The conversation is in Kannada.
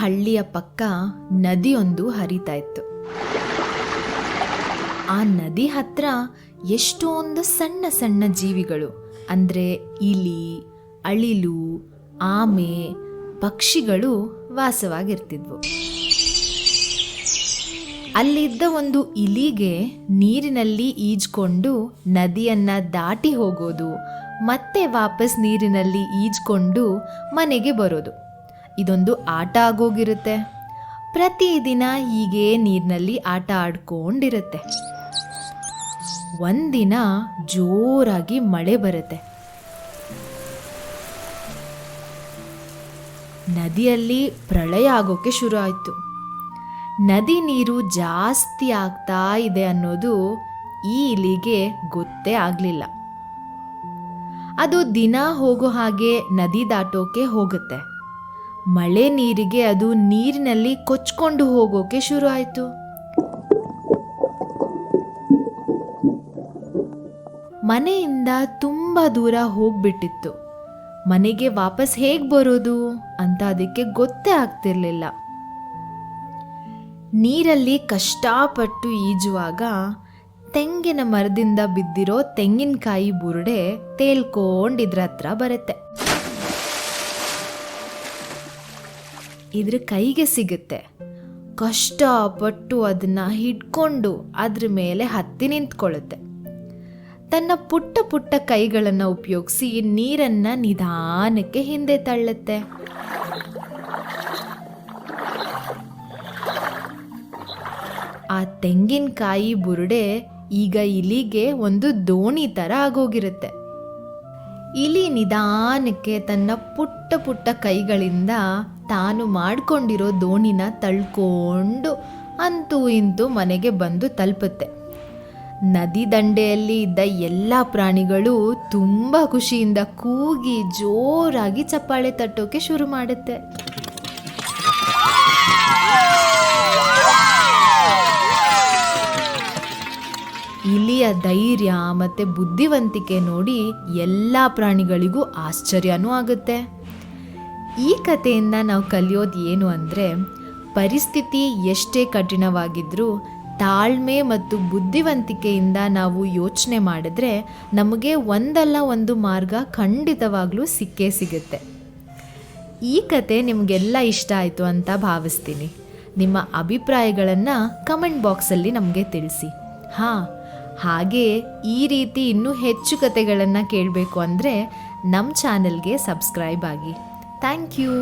ಹಳ್ಳಿಯ ಪಕ್ಕ ನದಿಯೊಂದು ಹರಿತಾ ಇತ್ತು. ಆ ನದಿ ಹತ್ರ ಎಷ್ಟೊಂದು ಸಣ್ಣ ಸಣ್ಣ ಜೀವಿಗಳು, ಅಂದ್ರೆ ಇಲಿ, ಅಳಿಲು, ಆಮೆ, ಪಕ್ಷಿಗಳು ವಾಸವಾಗಿರ್ತಿದ್ವು. ಅಲ್ಲಿದ್ದ ಒಂದು ಇಲಿಗೆ ನೀರಿನಲ್ಲಿ ಈಜ್ಕೊಂಡು ನದಿಯನ್ನ ದಾಟಿ ಹೋಗೋದು, ಮತ್ತೆ ವಾಪಸ್ ನೀರಿನಲ್ಲಿ ಈಜ್ಕೊಂಡು ಮನೆಗೆ ಬರೋದು. ಇದೊಂದು ಆಟ ಆಗೋಗಿರುತ್ತೆ. ಪ್ರತಿದಿನ ಹೀಗೆ ನೀರಿನಲ್ಲಿ ಆಟ ಆಡ್ಕೊಂಡಿರುತ್ತೆ. ಒಂದಿನ ಜೋರಾಗಿ ಮಳೆ ಬರುತ್ತೆ. ನದಿಯಲ್ಲಿ ಪ್ರಳಯ ಆಗೋಕೆ ಶುರು ಆಯಿತು. ನದಿ ನೀರು ಜಾಸ್ತಿ ಆಗ್ತಾ ಇದೆ ಅನ್ನೋದು ಈ ಇಲಿಗೆ ಗೊತ್ತೇ ಆಗಲಿಲ್ಲ. ಅದು ದಿನ ಹೋಗೋ ಹಾಗೆ ನದಿ ದಾಟೋಕೆ ಹೋಗುತ್ತೆ. ಮಳೆ ನೀರಿಗೆ ಅದು ನೀರಿನಲ್ಲಿ ಕೊಚ್ಕೊಂಡು ಹೋಗೋಕೆ ಶುರು ಆಯಿತು. ಮನೆಯಿಂದ ತುಂಬ ದೂರ ಹೋಗ್ಬಿಟ್ಟಿತ್ತು. ಮನೆಗೆ ವಾಪಸ್ ಹೇಗೆ ಬರೋದು ಅಂತ ಅದಕ್ಕೆ ಗೊತ್ತೇ ಆಗ್ತಿರ್ಲಿಲ್ಲ. ನೀರಲ್ಲಿ ಕಷ್ಟಪಟ್ಟು ಈಜುವಾಗ ತೆಂಗಿನ ಮರದಿಂದ ಬಿದ್ದಿರೋ ತೆಂಗಿನಕಾಯಿ ಬುರುಡೆ ತೇಲ್ಕೊಂಡಿದ್ರ ಹತ್ರ ಬರುತ್ತೆ. ಇದ್ರ ಕೈಗೆ ಸಿಗುತ್ತೆ. ಕಷ್ಟಪಟ್ಟು ಅದನ್ನ ಹಿಡ್ಕೊಂಡು ಅದ್ರ ಮೇಲೆ ಹತ್ತಿ ನಿಂತ್ಕೊಳ್ಳುತ್ತೆ. ತನ್ನ ಪುಟ್ಟ ಪುಟ್ಟ ಕೈಗಳನ್ನು ಉಪಯೋಗಿಸಿ ನೀರನ್ನ ನಿಧಾನಕ್ಕೆ ಹಿಂದೆ ತಳ್ಳುತ್ತೆ. ಆ ತೆಂಗಿನಕಾಯಿ ಬುರುಡೆ ಈಗ ಇಲಿಗೆ ಒಂದು ದೋಣಿ ಥರ ಆಗೋಗಿರುತ್ತೆ. ಇಲಿ ನಿಧಾನಕ್ಕೆ ತನ್ನ ಪುಟ್ಟ ಪುಟ್ಟ ಕೈಗಳಿಂದ ತಾನು ಮಾಡ್ಕೊಂಡಿರೋ ದೋಣಿನ ತಳ್ಕೊಂಡು ಅಂತೂ ಇಂತೂ ಮನೆಗೆ ಬಂದು ತಲುಪುತ್ತೆ. ನದಿ ದಂಡೆಯಲ್ಲಿ ಇದ್ದ ಎಲ್ಲ ಪ್ರಾಣಿಗಳು ತುಂಬ ಖುಷಿಯಿಂದ ಕೂಗಿ ಜೋರಾಗಿ ಚಪ್ಪಾಳೆ ತಟ್ಟೋಕೆ ಶುರು ಮಾಡುತ್ತೆ. ಧೈರ್ಯ ಮತ್ತು ಬುದ್ಧಿವಂತಿಕೆ ನೋಡಿ ಎಲ್ಲ ಪ್ರಾಣಿಗಳಿಗೂ ಆಶ್ಚರ್ಯನೂ ಆಗುತ್ತೆ. ಈ ಕಥೆಯಿಂದ ನಾವು ಕಲಿಯೋದು ಏನು ಅಂದರೆ, ಪರಿಸ್ಥಿತಿ ಎಷ್ಟೇ ಕಠಿಣವಾಗಿದ್ದರೂ ತಾಳ್ಮೆ ಮತ್ತು ಬುದ್ಧಿವಂತಿಕೆಯಿಂದ ನಾವು ಯೋಚನೆ ಮಾಡಿದ್ರೆ ನಮಗೆ ಒಂದಲ್ಲ ಒಂದು ಮಾರ್ಗ ಖಂಡಿತವಾಗ್ಲೂ ಸಿಕ್ಕೇ ಸಿಗುತ್ತೆ. ಈ ಕತೆ ನಿಮಗೆಲ್ಲ ಇಷ್ಟ ಆಯಿತು ಅಂತ ಭಾವಿಸ್ತೀನಿ. ನಿಮ್ಮ ಅಭಿಪ್ರಾಯಗಳನ್ನು ಕಮೆಂಟ್ ಬಾಕ್ಸಲ್ಲಿ ನಮಗೆ ತಿಳಿಸಿ. ಹಾಂ ಹಾಗೆ ಈ ರೀತಿ ಇನ್ನೂ ಹೆಚ್ಚು ಕತೆಗಳನ್ನು ಕೇಳಬೇಕು ಅಂದರೆ ನಮ್ಮ ಚಾನೆಲ್ಗೆ ಸಬ್ಸ್ಕ್ರೈಬ್ ಆಗಿ. Thank you